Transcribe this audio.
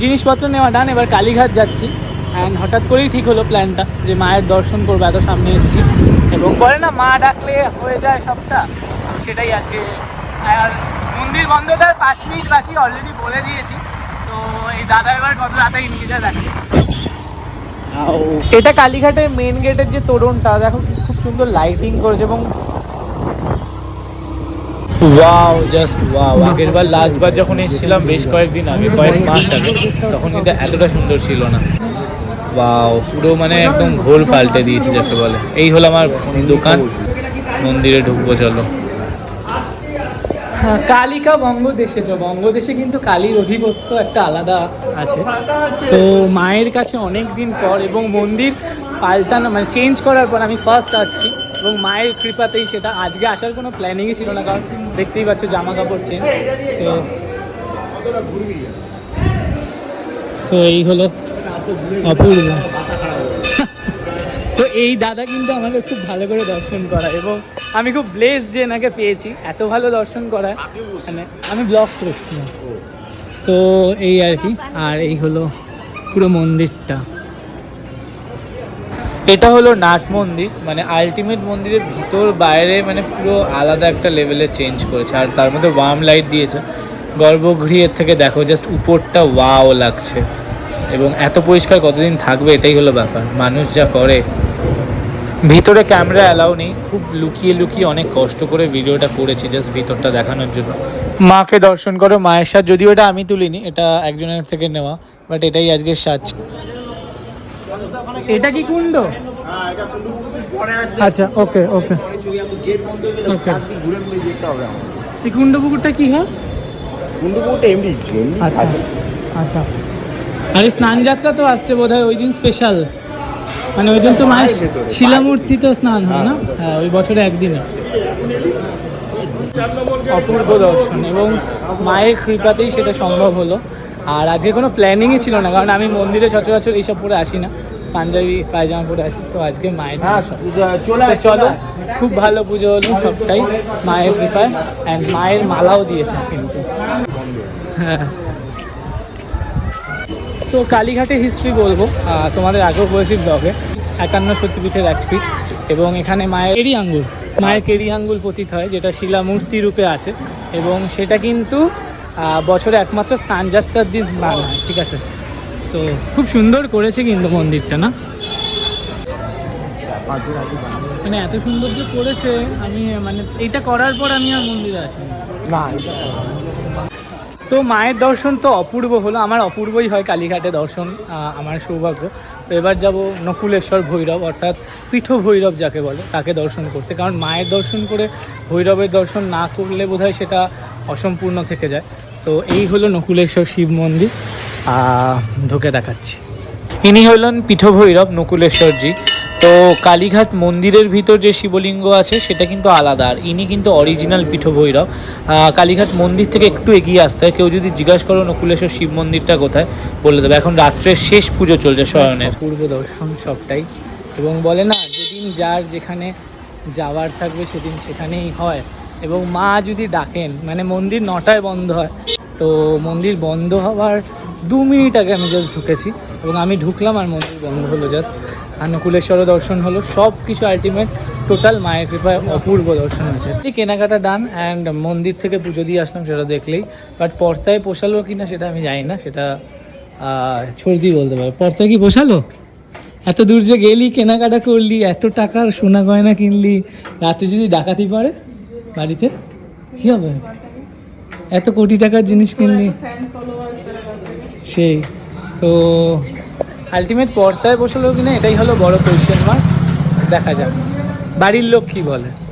জিনিসপত্র নেওয়া ডান এবার কালীঘাট যাচ্ছি। অ্যান্ড হঠাৎ করেই ঠিক হলো প্ল্যানটা যে মায়ের দর্শন করব, এত সামনে এসেছি। এবং বলে না, মা ডাকলে হয়ে যায় সবটা। সেটাই আজকে। আর মন্দির বন্ধ তার পাঁচ মিনিট বাকি অলরেডি বলে দিয়েছি। তো এই দাদা এবার কত রাতেই নিয়ে যায় দেখে এটা কালীঘাটের মেন গেটের যে তোরণটা, দেখো খুব সুন্দর লাইটিং করেছে এবং ওয়াও জাস্ট ওয়াও আগের বার লাস্ট বার যখন এসেছিলাম বেশ কয়েকদিন আগে কয়েক মাস আগে তখন কিন্তু এতটা সুন্দর ছিল না। ওয়াও পুরো মানে একদম ঘোল পাল্টে দিয়েছে যাকে বলে। এই হলো আমার দোকান। মন্দিরে ঢুকবো চলো। হ্যাঁ, কালিকা বঙ্গদেশে চ। বঙ্গদেশে কিন্তু কালীর অধিপত্য একটা আলাদা আছে। তো মায়ের কাছে অনেক দিন পর এবং মন্দির পাল্টানো মানে চেঞ্জ করার পর আমি ফার্স্ট আসছি এবং মায়ের কৃপাতেই সেটা আজকে আসার কোনো প্ল্যানিংই ছিল না, কারণ দেখতেই পাচ্ছ জামা কাপড় চেঞ্জ তো তো এই হলো অপূর্ব। তো এই দাদা কিন্তু আমাকে খুব ভালো করে দর্শন করা এবং আমি খুব ব্লেস যে এনাকে পেয়েছি, এত ভালো দর্শন করায়। মানে আমি ব্লগ করছি তো এই আর কি, আর এই হলো পুরো মন্দিরটা। এটা হলো নাট মন্দির মানে আলটিমেট মন্দিরের ভিতর বাইরে মানে পুরো আলাদা একটা লেভেলে চেঞ্জ করেছে। আর তার মধ্যে ওয়ার্ম লাইট দিয়েছে। গর্ভগৃহের থেকে দেখো জাস্ট উপরটা ওয়াও লাগছে। এবং এত পরিষ্কার কতদিন থাকবে, এটাই হলো ব্যাপার। মানুষ যা করে। ভিতরে ক্যামেরা অ্যালাউ নেই। খুব লুকিয়ে লুকিয়ে অনেক কষ্ট করে ভিডিওটা করেছি জাস্ট ভিতরটা দেখানোর জন্য। মাকে দর্শন করো, মায়ের সাথ, যদিও এটা আমি তুলিনি, এটা একজনের থেকে নেওয়া বাট এটাই আজকের সাজ। এটা কি কুণ্ড? হ্যাঁ। আচ্ছা ওকে ওকে। এই কুণ্ড পুকুরটা কি হয়? কুন্ডু পুকুরটা এমনি, আচ্ছা। আচ্ছা। আর স্নান যাত্রা তো আসছে বোধ হয় ওই দিন স্পেশাল মানে ওই দিন তো মায়ের শিলামূর্তি তো স্নান হয় না? হ্যাঁ ওই বছরে একদিনে। অপূর্ব দর্শন এবং মায়ের কৃপাতেই সেটা সম্ভব হলো। আর আজকে কোনো প্ল্যানিংই ছিল না কারণ আমি মন্দিরে সচরাচর এইসব পরে আসি না। পাঞ্জাবি পায়জামা পরে আসি তো আজকে মায়ের হ্যাঁ, চলে চলো খুব ভালো পুজো হলো সবটাই মায়ের কৃপায় অ্যান্ড মায়ের মালাও দিয়েছে কিন্তু। হ্যাঁ। তো কালীঘাটের হিস্ট্রি বলব তোমাদের আগেও বলেছি ব্লগে একান্ন সত্যপীঠের এক পীঠ এবং এখানে মায়ের কেরি আঙ্গুল মায়ের কেরি আঙ্গুল পতিত হয় যেটা শিলামূর্তি রূপে আছে এবং সেটা কিন্তু বছরে একমাত্র স্নানযাত্রার দিন হয় ঠিক আছে? তো খুব সুন্দর করেছে কিন্তু মন্দিরটা না? মানে এত সুন্দর যে করেছে আমি মানে এইটা করার পর আমি আর মন্দিরে আসিনি। না, তো মায়ের দর্শন তো অপূর্ব হলো আমার অপূর্বই হয় কালীঘাটে দর্শন আমার সৌভাগ্য। তো এবার যাব নকুলেশ্বর ভৈরব অর্থাৎ পীঠ ভৈরব যাকে বলে তাকে দর্শন করতে। কারণ মায়ের দর্শন করে ভৈরবের দর্শন না করলে বোধহয় সেটা অসম্পূর্ণ থেকে যায়। তো এই হলো নকুলেশ্বর শিব মন্দির ঢুকে দেখাচ্ছি। ইনি হলেন পীঠভৈরব নকুলেশ্বরজি। তো কালীঘাট মন্দিরের ভিতর যে শিবলিঙ্গ আছে, সেটা কিন্তু আলাদা। আর ইনি কিন্তু অরিজিনাল পীঠভৈরব। কালীঘাট মন্দির থেকে একটু এগিয়ে আসতে হয়। কেউ যদি জিজ্ঞাসা করো নকুলেশ্বর শিব মন্দিরটা কোথায়, বলে দেবে। এখন রাত্রের শেষ পুজো চলছে শয়নের। পূর্ব দর্শন সবটাই। এবং বলে না, যেদিন যার যেখানে যাওয়ার থাকবে, সেদিন সেখানেই হয়। এবং মা যদি ডাকেন মানে মন্দির নটায় বন্ধ হয় তো মন্দির বন্ধ হওয়ার দু মিনিট আগে আমি জাস্ট ঢুকেছি এবং আমি ঢুকলাম আর মন্দির বন্ধ হলো জাস্ট আর নকুলেশ্বরও দর্শন হলো সব কিছু আলটিমেট টোটাল মায়ের কৃপায় অপূর্ব দর্শন হয়েছে। এই কেনাকাটা ডান অ্যান্ড মন্দির থেকে পুজো দিয়ে আসলাম সেটা দেখলেই। বাট পর্তায় পোষালো কি না সেটা আমি জানি না, সেটা ছর্দি বলতে পারে। পর্তায় কি পোষালো? এত দূর যে গেলি, কেনাকাটা করলি, এত টাকার সোনা গয়না কিনলি, রাতে যদি ডাকাতি পারে বাড়িতে, কি হবে? এত কোটি টাকার জিনিস কিনলি? সেই। তো আলটিমেট পর্দায় বসালো কিনা এটাই হলো বড় কোয়েশ্চেন মার্ক দেখা যাক। বাড়ির লোক কি বলে।